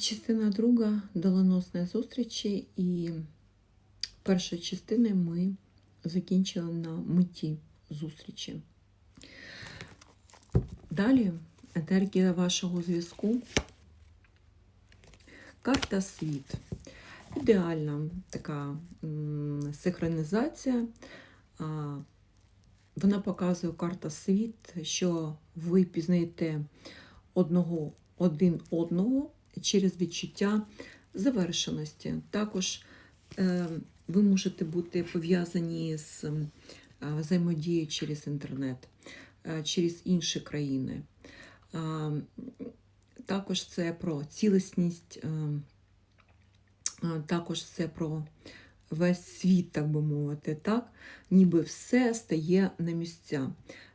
Частина друга доленосної зустрічі, і перша частина ми закінчили на меті зустрічі. Далі енергія вашого зв'язку. Карта світ. Ідеальна така синхронізація. Вона показує карта світ, що ви пізнаєте одного, один одного через відчуття завершеності. Також е, ви можете бути пов'язані з е, взаємодією через інтернет, е, через інші країни. Також це про цілісність, також це про весь світ, так би мовити, так? ніби все стає на місця.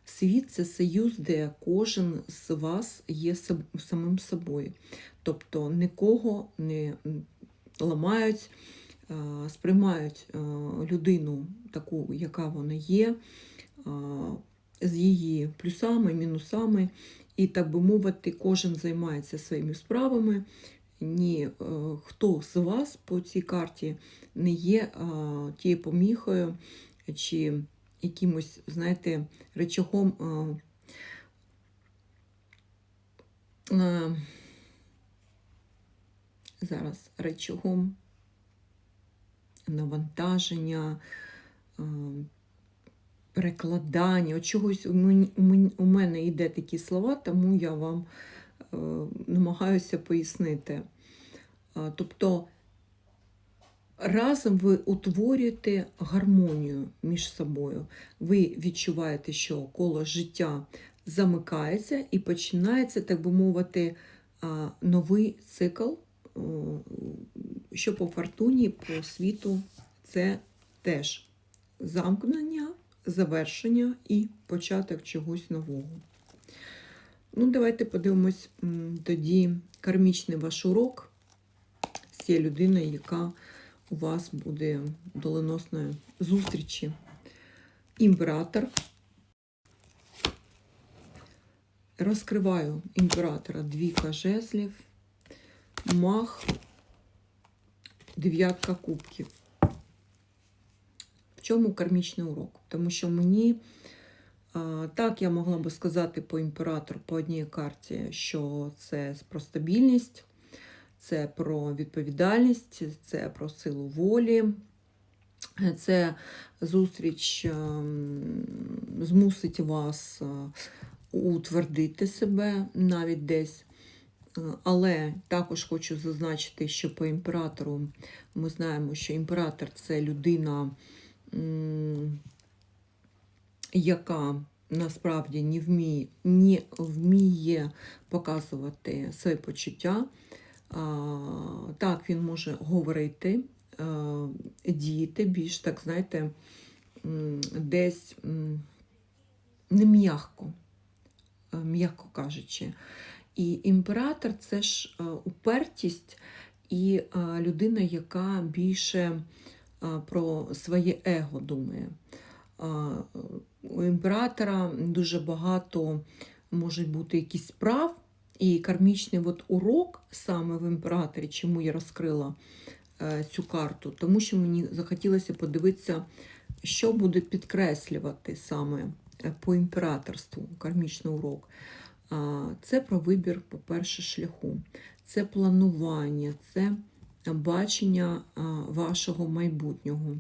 Світ це союз, де кожен з вас є самим собою. Тобто нікого не ламають, сприймають людину таку, яка вона є, з її плюсами, мінусами. І, так би мовити, кожен займається своїми справами. Ні, е, хто з вас по цій карті не є тією поміхою чи якимось, знаєте, речагом. е, е, зараз речагом навантаження, е, перекладання. От чогось у мене йде такі слова, тому я вам намагаюся пояснити. Тобто разом ви утворюєте гармонію між собою. Ви відчуваєте, що коло життя замикається і починається, так би мовити, новий цикл, що по фортуні, по світу це теж замкнення, завершення і початок чогось нового. Ну, давайте подивимось тоді кармічний ваш урок з цією людиною, яка у вас буде доленосної зустрічі. Імператор. Розкриваю імператора двійка жезлів, мах, дев'ятка кубків. В чому кармічний урок? Тому що мені, так я могла би сказати по імператору по одній карті, що це про стабільність, це про відповідальність, це про силу волі, це зустріч ем, змусить вас е, утвердити себе навіть десь. Е, Але також хочу зазначити, що по імператору ми знаємо, що імператор це людина, яка насправді не вміє, не вміє показувати свої почуття. Так, він може говорити, діяти більш, так знаєте, десь не м'яко, м'яко кажучи. І імператор це ж упертість і людина, яка більше про своє его думає. У імператора дуже багато може бути якісь справ, і кармічний от урок саме в імператорі, чому я розкрила е, цю карту, тому що мені захотілося подивитися, що буде підкреслювати саме е, по імператорству кармічний урок. Це про вибір, по-перше, шляху, це планування, це бачення вашого майбутнього.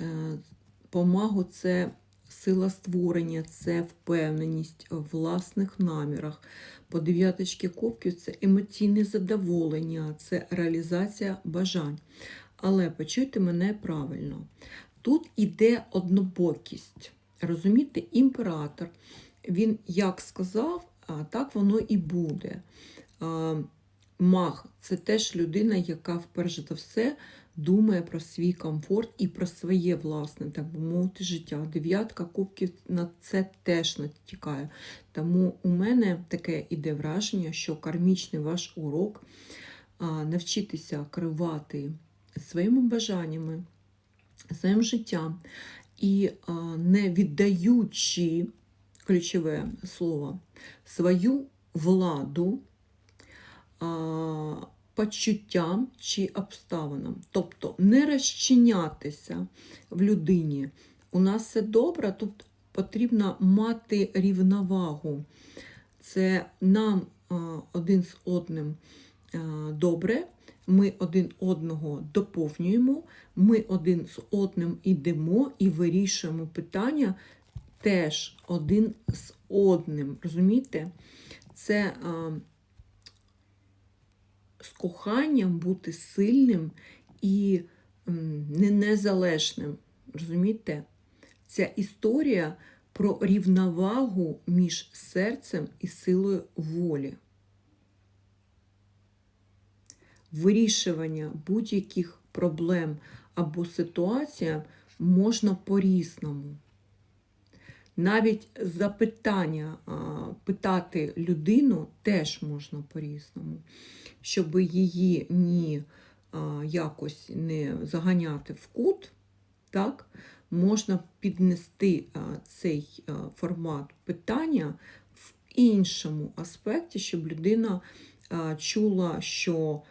Е, Помагу це сила створення, це впевненість в власних намірах. По дев'яточки кубків це емоційне задоволення, це реалізація бажань. Але почуйте мене правильно. Тут іде однобокість. Розумієте, імператор, він як сказав, так воно і буде. А, Маг це теж людина, яка вперше за все думає про свій комфорт і про своє власне, так би мовити, життя. Дев'ятка кубків на це теж натякає. Тому у мене таке іде враження, що кармічний ваш урок навчитися керувати своїми бажаннями, своїм життям і не віддаючи ключове слово свою владу. Почуттям чи обставинам. Тобто не розчинятися в людині. У нас все добре, тут потрібно мати рівновагу. Це нам один з одним добре, ми один одного доповнюємо, ми один з одним ідемо і вирішуємо питання теж один з одним. Розумієте? Це з коханням бути сильним і незалежним. Розумієте? Ця історія про рівновагу між серцем і силою волі. Вирішування будь-яких проблем або ситуацій можна по-різному. Навіть запитання питати людину теж можна по-різному, щоб її ні якось не заганяти в кут, так, можна піднести цей формат питання в іншому аспекті, щоб людина чула, що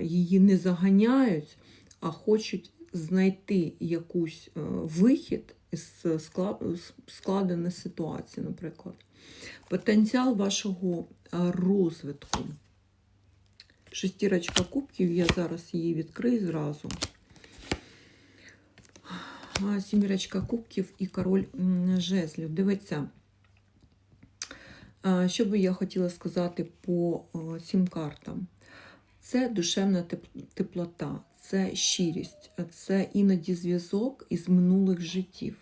її не заганяють, а хочуть знайти якусь а, вихід з скла- складеної ситуації, наприклад. Потенціал вашого розвитку. Шестірочка кубків, я зараз її відкрию зразу. Сімірочка кубків і король жезлів. Дивіться, що би я хотіла сказати по цим картам. Це душевна теплота, це щирість, це іноді зв'язок із минулих життів.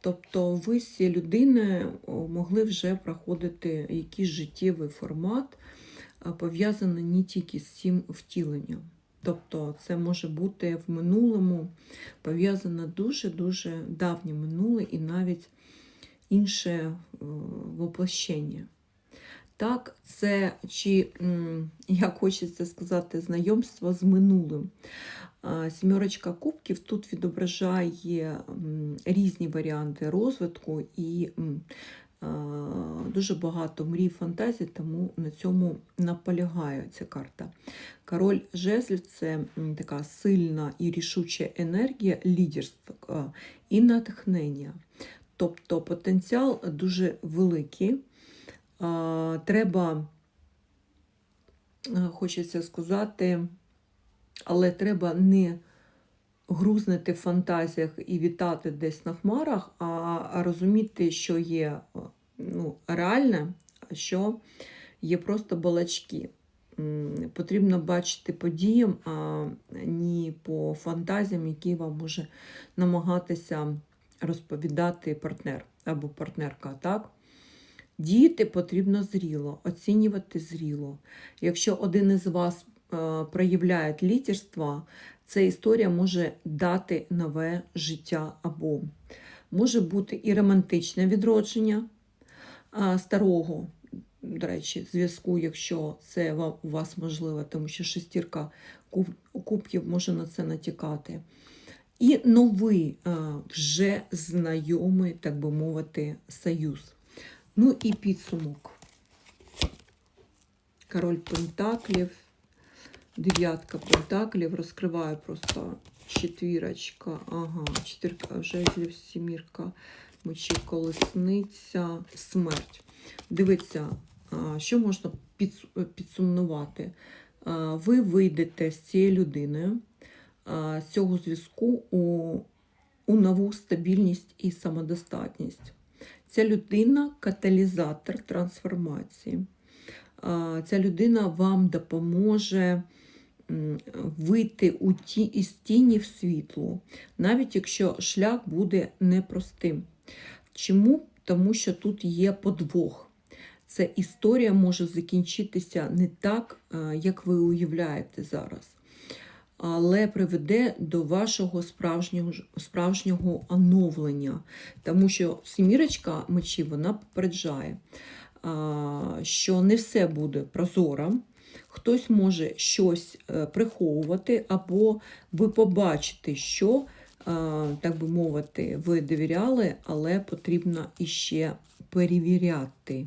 Тобто ви з цією людиною могли вже проходити якийсь життєвий формат, а, пов'язаний не тільки з цим втіленням. Тобто це може бути в минулому пов'язане дуже-дуже давнє минуле і навіть інше е, воплощення. Так, це чи, як хочеться сказати, знайомство з минулим. Сімерочка кубків тут відображає різні варіанти розвитку і дуже багато мрій фантазій, тому на цьому наполягає ця карта. Король жезлів це така сильна і рішуча енергія, лідерства і натхнення. Тобто потенціал дуже великий. Треба, е, хочеться сказати, але треба не грузнути в фантазіях і вітати десь на хмарах, а розуміти, що є ну, реальне, а що є просто балачки. Потрібно бачити подіям, а не по фантазіям, які вам може намагатися розповідати партнер або партнерка. так? Діяти потрібно зріло, оцінювати зріло. Якщо один із вас е, проявляє лідерство, ця історія може дати нове життя або може бути і романтичне відродження старого, до речі, зв'язку, якщо це у вас можливо, тому що шестірка кубків може на це натякати. І новий, вже знайомий, так би мовити, союз. Ну і підсумок. Король Пентаклів, дев'ятка Пентаклів, розкриваю просто четвірочка, ага, чотирка жезлів, сімірка, мечі, колесниця, смерть. Дивіться, що можна підсумнувати. Ви вийдете з цією людиною, з цього зв'язку у, у нову стабільність і самодостатність. Ця людина каталізатор трансформації. Ця людина вам допоможе вийти у ті, із тіні в світло, навіть якщо шлях буде непростим. Чому? Тому що тут є подвох. Ця історія може закінчитися не так, е, як ви уявляєте зараз, але приведе до вашого справжнього, справжнього оновлення. Тому що сімірочка мечів вона попереджає, що не все буде прозоро. Хтось може щось е, приховувати, або ви побачите, що, е, так би мовити, ви довіряли, але потрібно іще перевіряти.